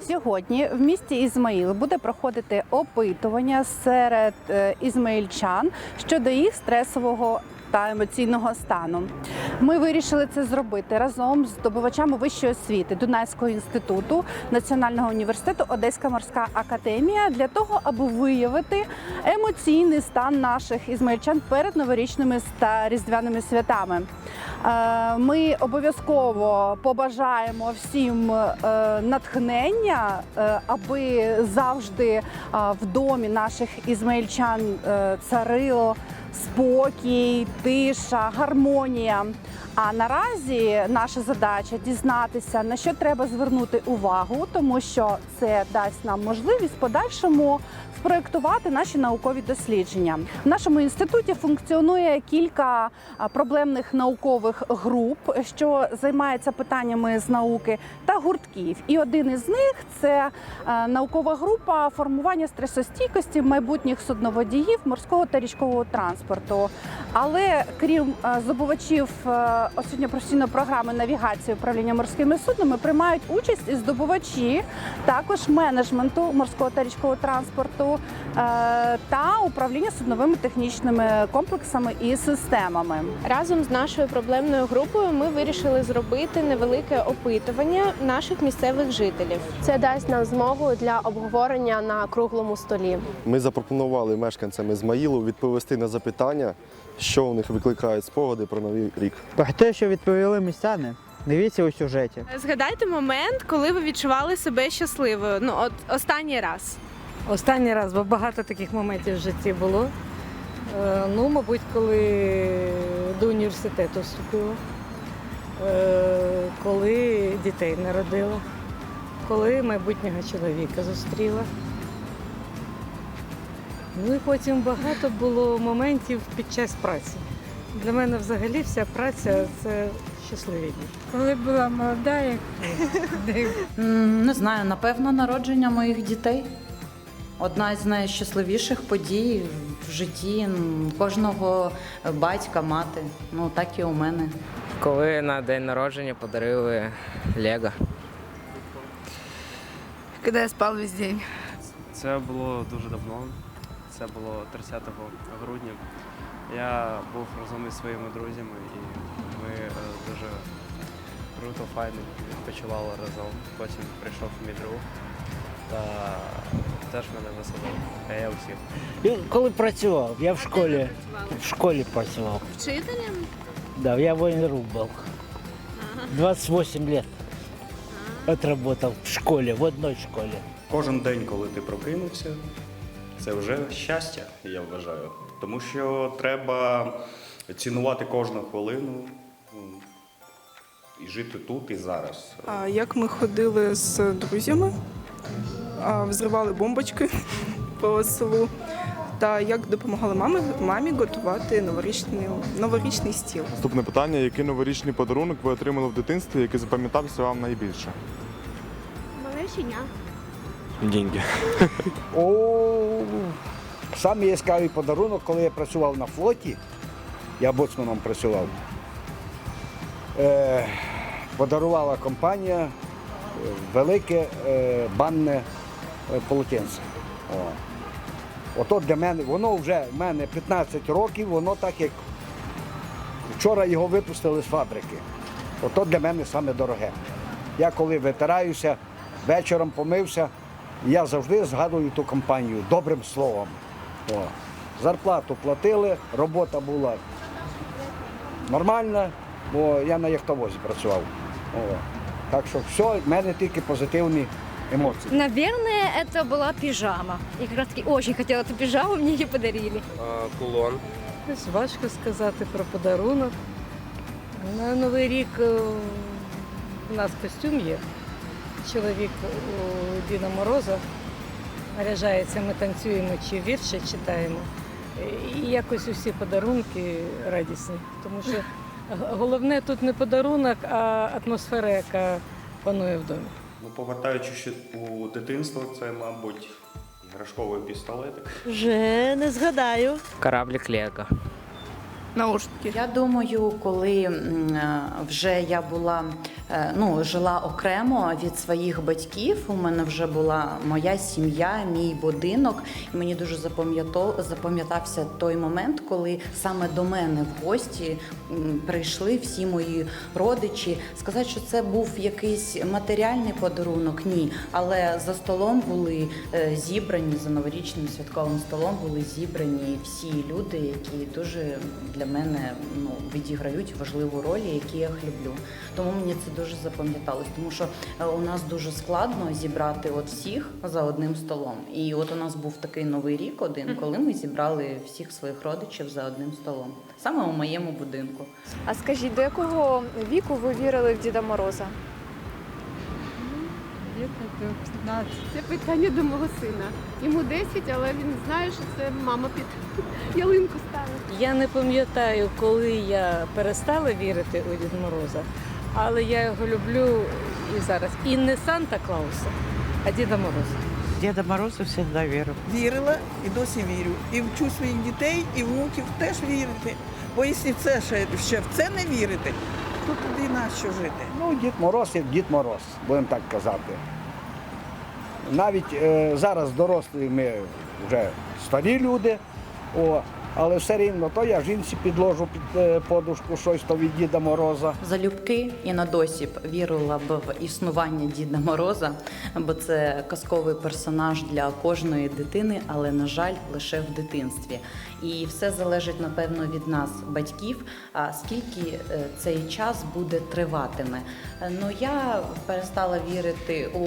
Сьогодні в місті Ізмаїл буде проходити опитування серед е, ізмаїльчан щодо їх стресового та емоційного стану. Ми вирішили це зробити разом з здобувачами вищої освіти Дунайського інституту Національного університету Одеська морська академія для того, аби виявити емоційний стан наших ізмаїльчан перед новорічними та різдвяними святами. Е, Ми обов'язково побажаємо всім е, натхнення, е, аби завжди в домі наших ізмаїльчан царило спокій, тиша, гармонія. А наразі наша задача дізнатися, на що треба звернути увагу, тому що це дасть нам можливість в подальшому спроектувати наші наукові дослідження. В нашому інституті функціонує кілька проблемних наукових груп, що займаються питаннями з науки та гуртків. І один із них це наукова група формування стресостійкості майбутніх судноводіїв морського та річкового транспорту. Але крім здобувачів е, освітньо-професійної програми навігації управління морськими суднами, приймають участь і здобувачі також менеджменту морського та річкового транспорту е, та управління судновими технічними комплексами і системами. Разом з нашою проблемною групою ми вирішили зробити невелике опитування наших місцевих жителів. Це дасть нам змогу для обговорення на круглому столі. Ми запропонували мешканцям Ізмаїлу відповісти на запитання, що у них викликають спогади про новий рік. Багато що відповіли містяни. Дивіться у сюжеті. Згадайте момент, коли ви відчували себе щасливою. Ну, от останній раз. Останній раз, бо багато таких моментів в житті було. Е, Ну, мабуть, коли до університету вступила, Е, коли дітей народила, коли майбутнього чоловіка зустріла. Ну і потім багато було моментів під час праці. Для мене взагалі вся праця це щасливі дні. Коли була молода, як Не знаю, напевно, народження моїх дітей. Одна з найщасливіших подій в житті кожного батька, мати. Ну так і у мене. Коли на день народження подарили Лего. коли я спав весь день. Це було дуже давно. Це було 30 грудня. Я був разом із своїми друзями і ми е, дуже круто, файно відпочивали разом. Потім прийшов мій друг та теж мене веселив, а я усіх. Я Коли працював, я в школі, в школі працював. Вчителем? Да, я военрук был. 28 лет отработал в школе, в одной школе. Кожен день, коли ти прокинувся, це вже щастя, я вважаю. Тому що треба цінувати кожну хвилину м, і жити тут і зараз. А як ми ходили з друзями, взривали бомбочки по селу, та як допомагали мамі, мамі готувати новорічний, новорічний стіл. Наступне питання: який новорічний подарунок ви отримали в дитинстві, який запам'ятався вам найбільше? Мале щеня. Деньги. О, самий яскравий подарунок, коли я працював на флоті, я боцманом працював. Е, подарувала компанія е, велике е, банне полотенце. О. Ото для мене, воно вже в мене 15 років, воно так як вчора його випустили з фабрики. Ото для мене саме дороге. Я коли витираюся, вечором помився, я завжди згадую ту компанію добрим словом. О. Зарплату платили, робота була нормальна, бо я на яхтовозі працював. О. Так що все, в мене тільки позитивні емоції. Наверное, это была пижама. Я как раз таки очень хотела эту пижаму, мне ее подарили. Кулон. Ось важко сказати про подарунок. На Новий рік е, у нас костюм є. Чоловік у Діна Мороза наряжається, ми танцюємо чи вірші читаємо. І якось усі подарунки радісні. Тому що г- головне тут не подарунок, а атмосфера, яка панує в домі. Ну, повертаючи ще у дитинство, це, мабуть, іграшковий пістолетик. Вже не згадаю. Кораблік Лего. Наушники. Я думаю, коли м, вже я була ну, жила окремо від своїх батьків. У мене вже була моя сім'я, мій будинок. І мені дуже запам'ятався той момент, коли саме до мене в гості прийшли всі мої родичі. Сказати, що це був якийсь матеріальний подарунок, ні. Але за столом були е, зібрані за новорічним святковим столом були зібрані всі люди, які дуже для мене ну, відіграють важливу роль, які я їх люблю. Тому мені це дуже запам'яталось, тому що е, у нас дуже складно зібрати от всіх за одним столом. І от у нас був такий новий рік один, коли ми зібрали всіх своїх родичів за одним столом, саме у моєму будинку. А скажіть, до якого віку ви вірили в Діда Мороза? Це питання до мого сина. Йому 10, але він знає, що це мама під ялинку ставить. Я не пам'ятаю, коли я перестала вірити у Дід Мороза, але я його люблю і зараз. І не Санта Клауса, а Діда Мороза. Діда Мороза завжди вірив. Вірила і досі вірю. І вчу своїх дітей, і внуків теж вірити. Бо якщо це ще, ще в це не вірити, то тоді на що жити? Ну, Дід Мороз є Дід Мороз, будемо так казати. Навіть е, зараз дорослі ми вже старі люди, о, але все рівно то я жінці підложу під е, подушку щось то від Діда Мороза. Залюбки і на досіб вірила б в існування Діда Мороза, бо це казковий персонаж для кожної дитини, але на жаль, лише в дитинстві. І все залежить напевно від нас, батьків. А скільки е, цей час буде триватиме? Е, Ну я перестала вірити у,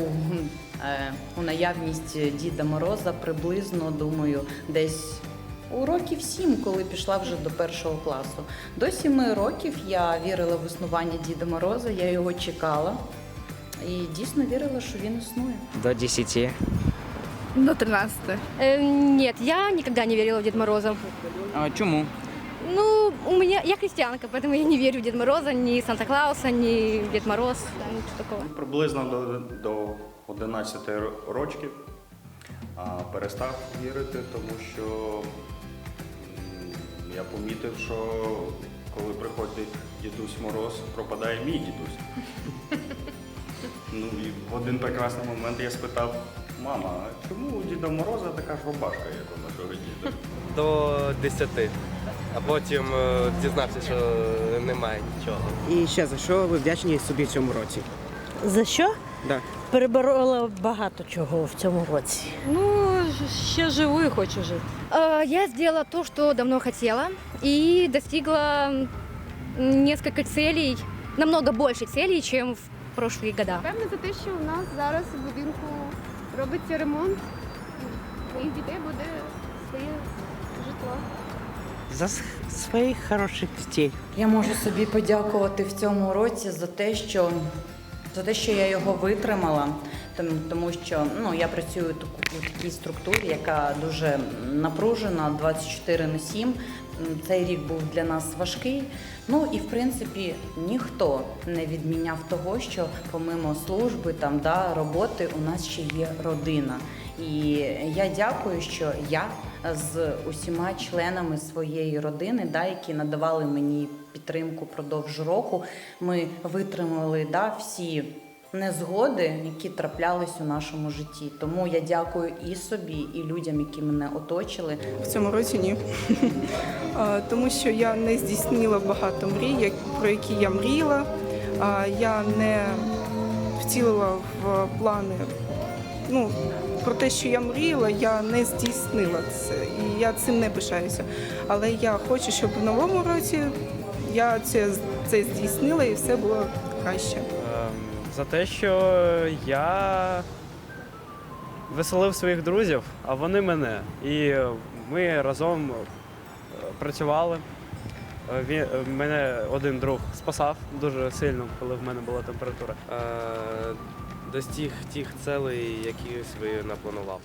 у наявність Діда Мороза приблизно, думаю, десь. У років сім, коли пішла вже до першого класу. До сіми років я вірила в існування Діда Мороза, я його чекала і дійсно вірила, що він існує. До 10. До 13. Э, нет, я никогда не верила в Деда Мороза. А чому? Ну, у меня, я христианка, поэтому я не верю в Деда Мороза, ни Санта-Клауса, ни в Дед Мороз, ничего такого. Приблизно до, до 11 ро- рочків а, перестав вірити, тому що я помітив, що коли приходить дідусь Мороз, пропадає мій дідусь. Ну і в один прекрасний момент я спитав, мама, а чому у Діда Мороза така ж рубашка, як у нашого діда? До 10. А потім е, дізнався, що немає нічого. І ще за що ви вдячні собі в цьому році? За що? Да. Переборола багато чого в цьому році. Ну, ще живу і хочу жити. Э, я сделала то, что давно хотела, и достигла несколько целей, намного больше целей, чем в прошлые года. Певне за те, що у нас зараз у будинку робиться ремонт. У моїх дітей буде своє житло. За своїх хороших дітей. Я можу собі подякувати в цьому році за те, що за те, що я його витримала, тому, що ну я працюю у такій структурі, яка дуже напружена 24 на 7. Цей рік був для нас важкий. Ну і в принципі ніхто не відміняв того, що помимо служби там да роботи у нас ще є родина. І я дякую, що я з усіма членами своєї родини, да, які надавали мені підтримку продовж року, ми витримали да, всі незгоди, які траплялись у нашому житті. Тому я дякую і собі, і людям, які мене оточили. В цьому році ні. Тому що я не здійснила багато мрій, про які я мріяла. Я не втілила в плани. Ну, про те, що я мріяла, я не здійснила це. І я цим не пишаюся. Але я хочу, щоб в новому році я це, це здійснила і все було краще. Ем, За те, що я веселив своїх друзів, а вони мене. І ми разом е, працювали. Е, Він, е, мене один друг спасав дуже сильно, коли в мене була температура. Достіг тих целей, які собі напланував.